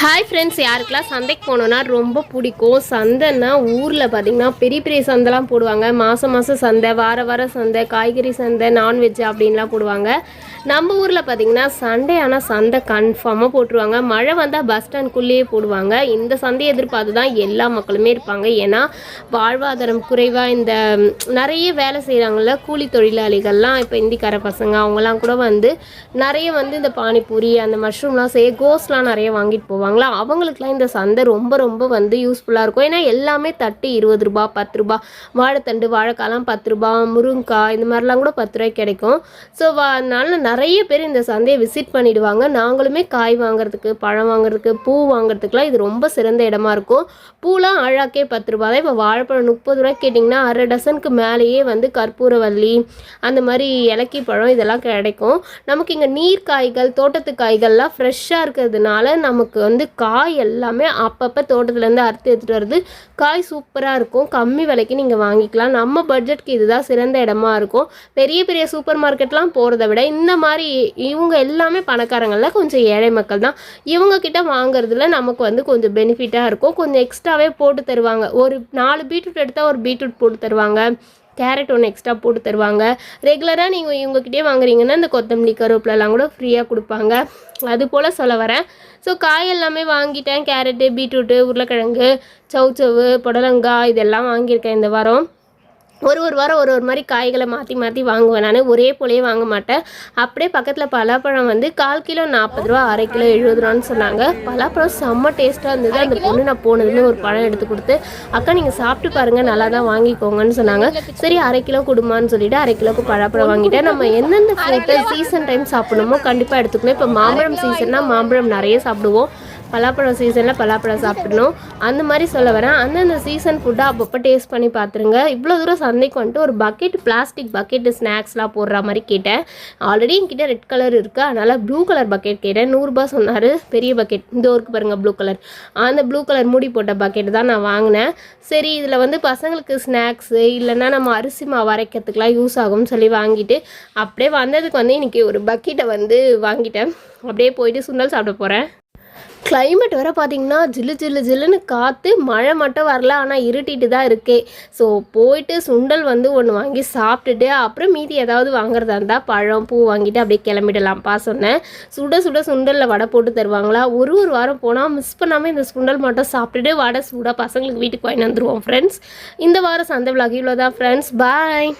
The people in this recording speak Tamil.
ஹாய் ஃப்ரெண்ட்ஸ் யாருக்கெல்லாம் சந்தைக்கு போனோன்னா ரொம்ப பிடிக்கும். சந்தைன்னா ஊரில் பார்த்திங்கன்னா பெரிய பெரிய சந்தைலாம் போடுவாங்க. மாதம் மாதம் சந்தை வார வார சந்தை காய்கறி சந்தை நான்வெஜ் அப்படின்லாம் போடுவாங்க. நம்ம ஊரில் பார்த்திங்கன்னா சண்டே ஆனால் சந்தை கன்ஃபார்மாக போட்டுருவாங்க. மழை வந்தால் பஸ் ஸ்டாண்ட்குள்ளேயே போடுவாங்க. இந்த சந்தையை எதிர்பார்த்து தான் எல்லா மக்களுமே இருப்பாங்க. ஏன்னா வாழ்வாதாரம் குறைவாக இந்த நிறைய வேலை செய்கிறாங்கள கூலி தொழிலாளிகள்லாம் இப்போ இந்திக்கார பசங்க அவங்கலாம் கூட வந்து நிறைய வந்து இந்த பானிபூரி அந்த மஷ்ரூம்லாம் செய்ய கோஸ்லாம் நிறைய வாங்கிட்டு போவாங்க. போவாங்களா அவங்களுக்குலாம் இந்த சந்தை ரொம்ப ரொம்ப வந்து யூஸ்ஃபுல்லாக இருக்கும். ஏன்னா எல்லாமே தட்டு இருபது ரூபா பத்து ரூபா. வாழைத்தண்டு வாழைக்காலாம் பத்து ரூபா முருங்கக்காய் இந்த மாதிரிலாம் கூட பத்து ரூபாய்க்கு கிடைக்கும். ஸோ அதனால நிறைய பேர் இந்த சந்தையை விசிட் பண்ணிடுவாங்க. நாங்களுமே காய் வாங்குறதுக்கு பழம் வாங்குறதுக்கு பூ வாங்குறதுக்குலாம் இது ரொம்ப சிறந்த இடமா இருக்கும். பூலாம் அழாக்கே பத்து ரூபா. தான் இப்போ வாழைப்பழம் முப்பது ரூபா கேட்டிங்கன்னா அரை டசனுக்கு மேலேயே வந்து கற்பூரவல்லி அந்த மாதிரி இலக்கி பழம் இதெல்லாம் கிடைக்கும். நமக்கு இங்கே நீர் காய்கள் தோட்டத்து காய்கள்லாம் ஃப்ரெஷ்ஷாக இருக்கிறதுனால நமக்கு வந்து வந்து காய் எல்லாமே அப்பப்போ தோட்டத்துலேருந்து அறுத்து எடுத்துகிட்டு வருது காய் சூப்பராக இருக்கும். கம்மி விலைக்கு நீங்கள் வாங்கிக்கலாம். நம்ம பட்ஜெட்க்கு இதுதான் சிறந்த இடமா இருக்கும். பெரிய பெரிய சூப்பர் மார்க்கெட்லாம் போகிறத விட இந்த மாதிரி இவங்க எல்லாமே பணக்காரங்களில் கொஞ்சம் ஏழை மக்கள் தான். இவங்கக்கிட்ட வாங்குறதுல நமக்கு வந்து கொஞ்சம் பெனிஃபிட்டாக இருக்கும். கொஞ்சம் எக்ஸ்ட்ராவே போட்டு தருவாங்க. ஒரு நாலு பீட்ரூட் எடுத்தால் ஒரு பீட்ரூட் போட்டு தருவாங்க. கேரட் ஒன்று எக்ஸ்ட்ரா போட்டு தருவாங்க. ரெகுலராக நீங்கள் இவங்ககிட்டே வாங்குறீங்கன்னா இந்த கொத்தமல்லி கருவேப்பிலலாம் கூட ஃப்ரீயாக கொடுப்பாங்க. அது போல் சொல்ல வரேன். ஸோ காய் எல்லாமே வாங்கிட்டேன். கேரட்டு பீட்ரூட்டு உருளைக்கிழங்கு சவுச்சவு புடலங்காய் இதெல்லாம் வாங்கியிருக்கேன் இந்த வாரம். ஒரு ஒரு வாரம் ஒரு ஒரு மாதிரி காய்களை மாற்றி மாற்றி வாங்குவேன். நான் ஒரே போலேயே வாங்க மாட்டேன். அப்படியே பக்கத்தில் பலாப்பழம் வந்து கால் கிலோ நாற்பது ரூபா அரை கிலோ எழுபது ரூபான்னு சொன்னாங்க. பலாப்பழம் செம்ம டேஸ்ட்டாக இருந்தது. அந்த பொண்ணு நான் போனதுமே ஒரு பழம் எடுத்து கொடுத்து அக்கா நீங்கள் சாப்பிட்டு பாருங்கள் நல்லா தான் வாங்கிக்கோங்கன்னு சொன்னாங்க. சரி அரை கிலோ கொடுமான்னு சொல்லிட்டு அரை கிலோக்கு பலாப்பழம் வாங்கிட்டேன். நம்ம எந்தெந்த ஃப்ரூட்டை சீசன் டைம் சாப்பிடணுமோ கண்டிப்பாக எடுத்துக்கணும். இப்போ மாம்பழம் சீசன்னா மாம்பழம் நிறைய சாப்பிடுவோம். பலாப்பழம் சீசனில் பலாப்பழம் சாப்பிடணும். அந்த மாதிரி சொல்ல வரேன். அந்தந்த சீசன் ஃபுட்டை அப்பப்போ டேஸ்ட் பண்ணி பார்த்துருங்க இவ்வளோ தூரம் சந்தைக்கு வந்துட்டு ஒரு பக்கெட் பிளாஸ்டிக் பக்கெட்டு ஸ்நாக்ஸ்லாம் போடுற மாதிரி கேட்டேன். ஆல்ரெடி என்கிட்ட ரெட் கலர் இருக்குது அதனால் ப்ளூ கலர் பக்கெட் கேட்டேன். நூறுரூபா சொன்னார். பெரிய பக்கெட் இந்த ஒர்க்கு பாருங்கள் ப்ளூ கலர் அந்த ப்ளூ கலர் மூடி போட்ட பக்கெட் தான் நான் வாங்கினேன். சரி இதில் வந்து பசங்களுக்கு ஸ்நாக்ஸு இல்லைன்னா நம்ம அரிசி மாவு அரைக்கிறதுக்குலாம் யூஸ் ஆகும்னு சொல்லி வாங்கிட்டு அப்படியே வந்ததுக்கு வந்து இன்றைக்கி ஒரு பக்கெட்டை வந்து வாங்கிட்டேன். அப்படியே போயிட்டு சுண்டல் சாப்பிட போகிறேன் கிளைமேட் வர பார்த்திங்கன்னா ஜில்லு ஜில்லு ஜில்லுன்னு காற்று மழை மட்டும் வரல ஆனால் இருட்டிட்டு தான் இருக்கே. ஸோ போயிட்டு சுண்டல் வந்து ஒன்று வாங்கி சாப்பிட்டுட்டு அப்புறம் மீதி ஏதாவது வாங்குறதா இருந்தால் பழம் பூ வாங்கிட்டு அப்படியே கிளம்பிடலாம்ப்பா சொன்னேன். சுட சுட சுண்டலில் வடை போட்டு தருவாங்களா? ஒரு ஒரு வாரம் போனால் மிஸ் பண்ணாமல் இந்த சுண்டல் மட்டும் சாப்பிட்டுட்டு வடை சூடாக பசங்களுக்கு வீட்டுக்கு வாங்கி வந்துருவோம் ஃப்ரெண்ட்ஸ் இந்த வாரம் சந்தை விலாகி இவ்வளோ தான் ஃப்ரெண்ட்ஸ் பாய்